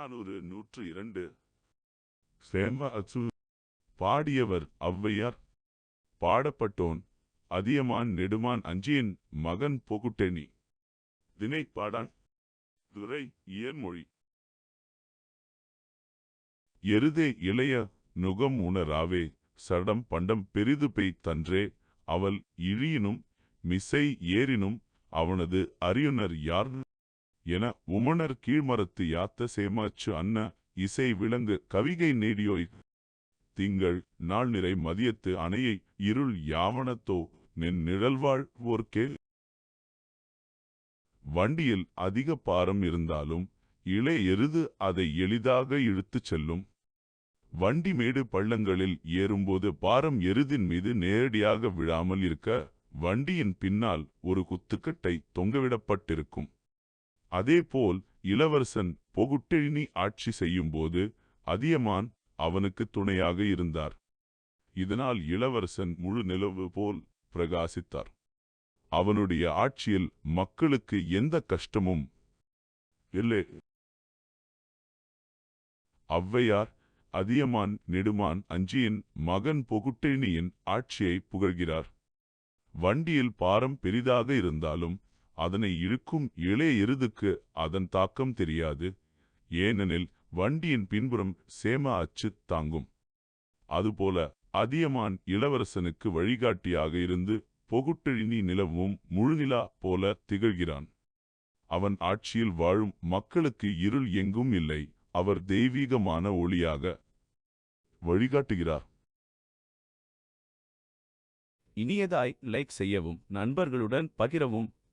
புறநானூறு நூற்று இரண்டு. சேம அச்சு பாடியவர் ஔவையார். பாடப்பட்டோன் அதியமான் நெடுமான் அஞ்சியின் மகன் பொகுட்டெனி. பாடான் துரை இயன்மொழி எருதே இளைய நுகம் உணராவே சடம் பண்டம் பெரிது பெய் தன்றே அவள் இழியினும் மிசை ஏறினும் அவனது அறியுனர் யார்? என உமணர் கீழ்மரத்து யாத்த சேமாச்சு அன்ன இசை விளங்கு கவிகை நேடியோய். திங்கள் நாள் நிறை மதியத்து அணையை இருள் யாவனத்தோ நின் நிழல்வாழ் ஓர்க்கே வண்டியில் அதிக பாரம் இருந்தாலும் இளை எருது அதை எளிதாக இழுத்துச் செல்லும். வண்டி மேடு பள்ளங்களில் ஏறும்போது பாரம் எருதின் மீது நேரடியாக விழாமல் இருக்க வண்டியின் பின்னால் ஒரு குத்துக்கட்டை தொங்கவிடப்பட்டிருக்கும். அதேபோல் இளவரசன் பொகுட்டெழினி ஆட்சி செய்யும்போது அதியமான் அவனுக்கு துணையாக இருந்தார். இதனால் இளவரசன் முழு நிலவு போல் பிரகாசித்தார். அவனுடைய ஆட்சியில் மக்களுக்கு எந்த கஷ்டமும் இல்லை. ஔவையார் அதியமான் நெடுமான் அஞ்சியின் மகன் பொகுட்டெழினியின் ஆட்சியை புகழ்கிறார். வண்டியில் பாரம் பெரிதாக இருந்தாலும் அதனை இழுக்கும் இளைய எருதுக்கு அதன் தாக்கம் தெரியாது. ஏனெனில் வண்டியின் பின்புறம் சேம அச்சு தாங்கும். அதுபோல அதியமான் இளவரசனுக்கு வழிகாட்டியாக இருந்து பொகுட்டெழினி நிலவும் முழுநிலா போல திகழ்கிறான். அவன் ஆட்சியில் வாழும் மக்களுக்கு இருள் எங்கும் இல்லை. அவர் தெய்வீகமான ஒளியாக வழிகாட்டுகிறார். இனியதாய் லைக் செய்யவும் நண்பர்களுடன் பகிரவும்